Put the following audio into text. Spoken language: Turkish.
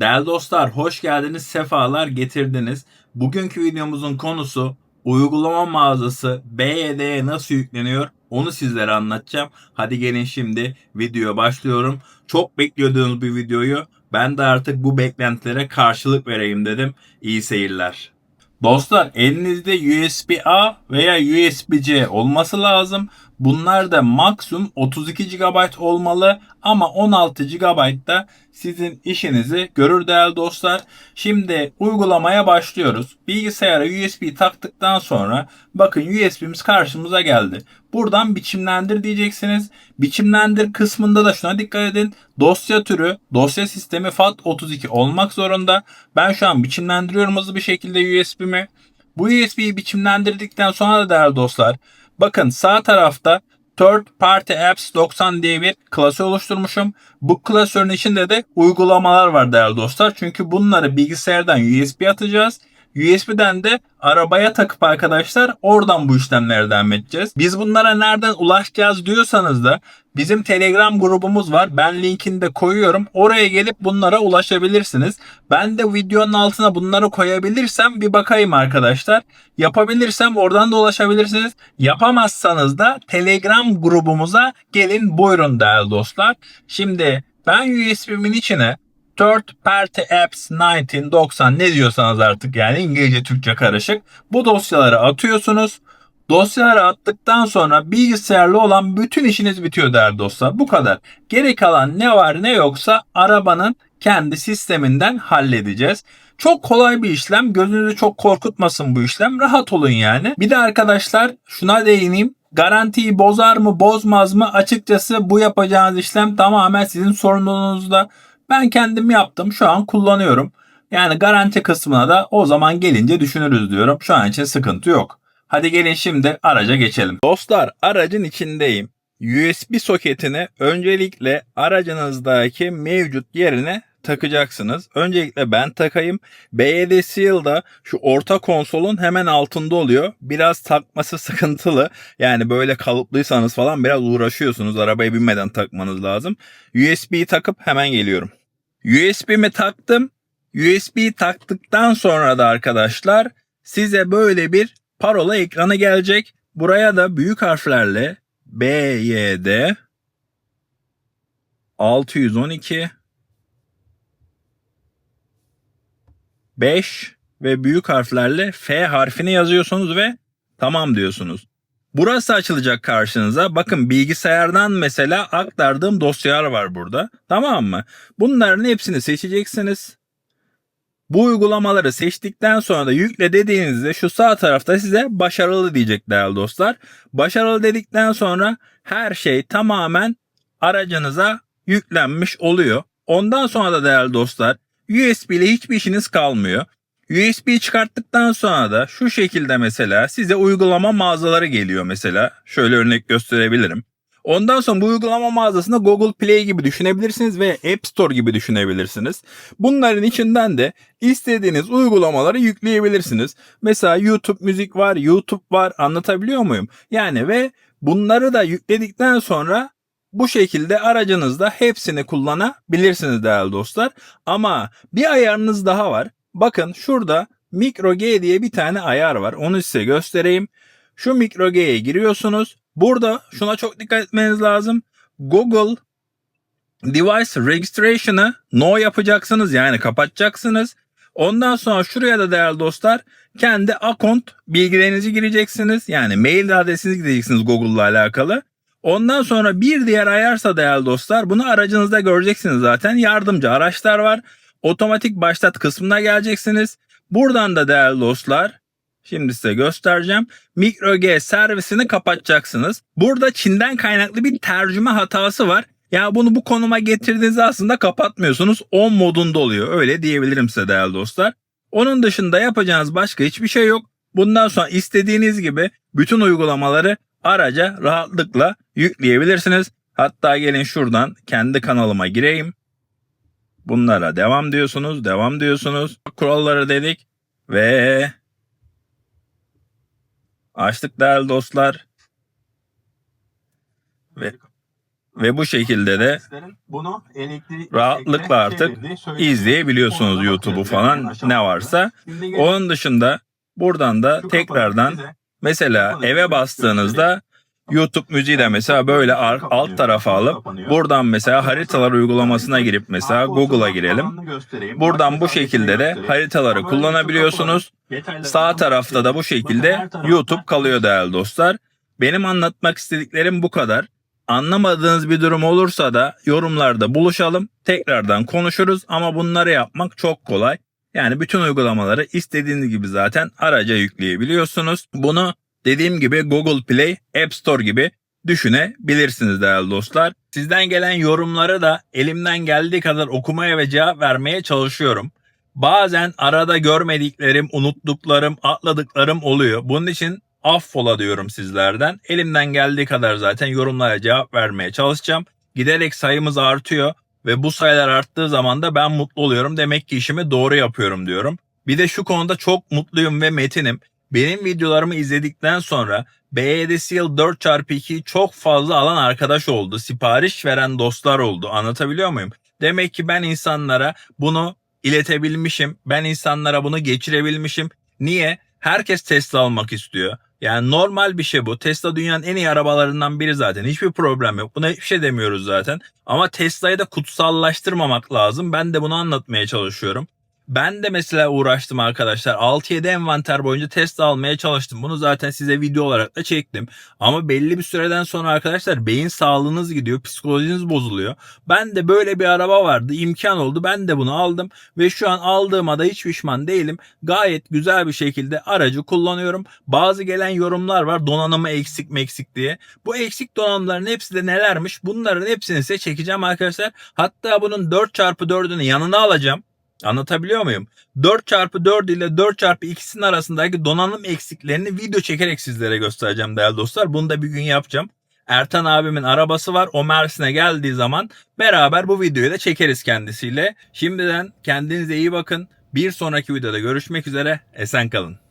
Değerli dostlar hoş geldiniz, sefalar getirdiniz. Bugünkü videomuzun konusu uygulama mağazası BYD'ye nasıl yükleniyor onu sizlere anlatacağım. Hadi gelin şimdi videoya başlıyorum. Çok bekliyordunuz bir videoyu. Ben de artık bu beklentilere karşılık vereyim dedim. İyi seyirler. Dostlar elinizde USB-A veya USB-C olması lazım. Bunlar da maksimum 32 GB olmalı ama 16 GB da sizin işinizi görür değerli dostlar. Şimdi uygulamaya başlıyoruz. Bilgisayara USB taktıktan sonra bakın USB'miz karşımıza geldi. Buradan biçimlendir diyeceksiniz. Biçimlendir kısmında da şuna dikkat edin. Dosya türü, dosya sistemi FAT32 olmak zorunda. Ben şu an biçimlendiriyorum hızlı bir şekilde USB'mi. Bu USB'yi biçimlendirdikten sonra da değerli dostlar bakın sağ tarafta Third Party Apps 90 diye bir klası oluşturmuşum. Bu klasörün içinde de uygulamalar var değerli dostlar. Çünkü bunları bilgisayardan USB atacağız. USB'den de arabaya takıp arkadaşlar oradan bu işlemleri devam edeceğiz. Biz bunlara nereden ulaşacağız diyorsanız da bizim Telegram grubumuz var. Ben linkini de koyuyorum. Oraya gelip bunlara ulaşabilirsiniz. Ben de videonun altına bunları koyabilirsem bir bakayım arkadaşlar. Yapabilirsem oradan da ulaşabilirsiniz. Yapamazsanız da Telegram grubumuza gelin buyurun değerli dostlar. Şimdi ben USB'min içine Third Party Apps 1990 ne diyorsanız artık yani İngilizce Türkçe karışık. Bu dosyaları atıyorsunuz. Dosyaları attıktan sonra bilgisayarlı olan bütün işiniz bitiyor değerli dostlar. Bu kadar. Geri kalan ne var ne yoksa arabanın kendi sisteminden halledeceğiz. Çok kolay bir işlem. Gözünüzü çok korkutmasın bu işlem. Rahat olun yani. Bir de arkadaşlar şuna değineyim. Garantiyi bozar mı bozmaz mı? Açıkçası bu yapacağınız işlem tamamen sizin sorumluluğunuzda. Ben kendim yaptım. Şu an kullanıyorum. Yani garanti kısmına da o zaman gelince düşünürüz diyorum. Şu an için sıkıntı yok. Hadi gelin şimdi araca geçelim. Dostlar aracın içindeyim. USB soketini öncelikle aracınızdaki mevcut yerine takacaksınız. Öncelikle ben takayım. BYD Seal'da şu orta konsolun hemen altında oluyor. Biraz takması sıkıntılı. Yani böyle kalıplıysanız falan biraz uğraşıyorsunuz. Arabaya binmeden takmanız lazım. USB'yi takıp hemen geliyorum. USB'mi taktım. USB taktıktan sonra da arkadaşlar size böyle bir parola ekranı gelecek. Buraya da büyük harflerle BYD 612 5 ve büyük harflerle F harfini yazıyorsunuz ve tamam diyorsunuz. Burası açılacak karşınıza. Bakın bilgisayardan mesela aktardığım dosyalar var burada. Tamam mı? Bunların hepsini seçeceksiniz. Bu uygulamaları seçtikten sonra da yükle dediğinizde şu sağ tarafta size başarılı diyecek değerli dostlar. Başarılı dedikten sonra her şey tamamen aracınıza yüklenmiş oluyor. Ondan sonra da değerli dostlar USB ile hiçbir işiniz kalmıyor. USB çıkarttıktan sonra da şu şekilde mesela size uygulama mağazaları geliyor mesela. Şöyle örnek gösterebilirim. Ondan sonra bu uygulama mağazasında Google Play gibi düşünebilirsiniz ve App Store gibi düşünebilirsiniz. Bunların içinden de istediğiniz uygulamaları yükleyebilirsiniz. Mesela YouTube müzik var, YouTube var anlatabiliyor muyum? Yani ve bunları da yükledikten sonra bu şekilde aracınızda hepsini kullanabilirsiniz değerli dostlar. Ama bir ayarınız daha var. Bakın şurada Micro G diye bir tane ayar var. Onu size göstereyim. Şu Micro G'ye giriyorsunuz. Burada şuna çok dikkat etmeniz lazım. Google Device Registration'ı no yapacaksınız yani kapatacaksınız. Ondan sonra şuraya da değerli dostlar kendi account bilgilerinizi gireceksiniz. Yani mail adresinizi gireceksiniz Google'la alakalı. Ondan sonra bir diğer ayarsa değerli dostlar bunu aracınızda göreceksiniz zaten. Yardımcı araçlar var. Otomatik başlat kısmına geleceksiniz. Buradan da değerli dostlar Şimdi size göstereceğim. Micro G servisini kapatacaksınız. Burada Çin'den kaynaklı bir tercüme hatası var. Ya yani bunu bu konuma getirdiğinizde aslında kapatmıyorsunuz. On modunda oluyor. Öyle diyebilirim size değerli dostlar. Onun dışında yapacağınız başka hiçbir şey yok. Bundan sonra istediğiniz gibi bütün uygulamaları araca rahatlıkla yükleyebilirsiniz. Hatta gelin şuradan kendi kanalıma gireyim. Bunlara devam diyorsunuz, devam diyorsunuz. Kuralları dedik ve açtık değerli dostlar. Ve Ve bu şekilde de bunu rahatlıkla artık izleyebiliyorsunuz YouTube'u falan ne varsa. Onun dışında buradan da tekrardan mesela eve bastığınızda YouTube müziği de mesela böyle alt tarafa alıp buradan mesela haritalar uygulamasına girip mesela Google'a girelim. Buradan bu şekilde de haritaları kullanabiliyorsunuz. Sağ tarafta da bu şekilde YouTube kalıyor değerli dostlar. Benim anlatmak istediklerim bu kadar. Anlamadığınız bir durum olursa da yorumlarda buluşalım. Tekrardan konuşuruz ama bunları yapmak çok kolay. Yani bütün uygulamaları istediğiniz gibi zaten araca yükleyebiliyorsunuz. Bunu dediğim gibi Google Play, App Store gibi düşünebilirsiniz değerli dostlar. Sizden gelen yorumları da elimden geldiği kadar okumaya ve cevap vermeye çalışıyorum. Bazen arada görmediklerim, unuttuklarım, atladıklarım oluyor. Bunun için affola diyorum sizlerden. Elimden geldiği kadar zaten yorumlara cevap vermeye çalışacağım. Giderek sayımız artıyor ve bu sayılar arttığı zaman da ben mutlu oluyorum. Demek ki işimi doğru yapıyorum diyorum. Bir de şu konuda çok mutluyum ve metinim. Benim videolarımı izledikten sonra BYD Seal 4x2'yi çok fazla alan arkadaş oldu. Sipariş veren dostlar oldu. Anlatabiliyor muyum? Demek ki ben insanlara bunu iletebilmişim. Ben insanlara bunu geçirebilmişim. Niye? Herkes Tesla almak istiyor. Yani normal bir şey bu. Tesla dünyanın en iyi arabalarından biri zaten. Hiçbir problem yok. Buna hiçbir şey demiyoruz zaten. Ama Tesla'yı da kutsallaştırmamak lazım. Ben de bunu anlatmaya çalışıyorum. Ben de mesela uğraştım arkadaşlar. 6-7 envanter boyunca Tesla almaya çalıştım. Bunu zaten size video olarak da çektim. Ama belli bir süreden sonra arkadaşlar beyin sağlığınız gidiyor. Psikolojiniz bozuluyor. Ben de böyle bir araba vardı. imkan oldu. Ben de bunu aldım. Ve şu an aldığıma da hiç pişman değilim. Gayet güzel bir şekilde aracı kullanıyorum. Bazı gelen yorumlar var. Donanımı eksik meksik diye. Bu eksik donanımların hepsi de nelermiş? Bunların hepsini size çekeceğim arkadaşlar. Hatta bunun 4x4'ünü yanına alacağım. Anlatabiliyor muyum? 4x4 ile 4x2'sinin arasındaki donanım eksiklerini video çekerek sizlere göstereceğim değerli dostlar. Bunu da bir gün yapacağım. Ertan abimin arabası var. O Mersin'e geldiği zaman beraber bu videoyu da çekeriz kendisiyle. Şimdiden kendinize iyi bakın. Bir sonraki videoda görüşmek üzere. Esen kalın.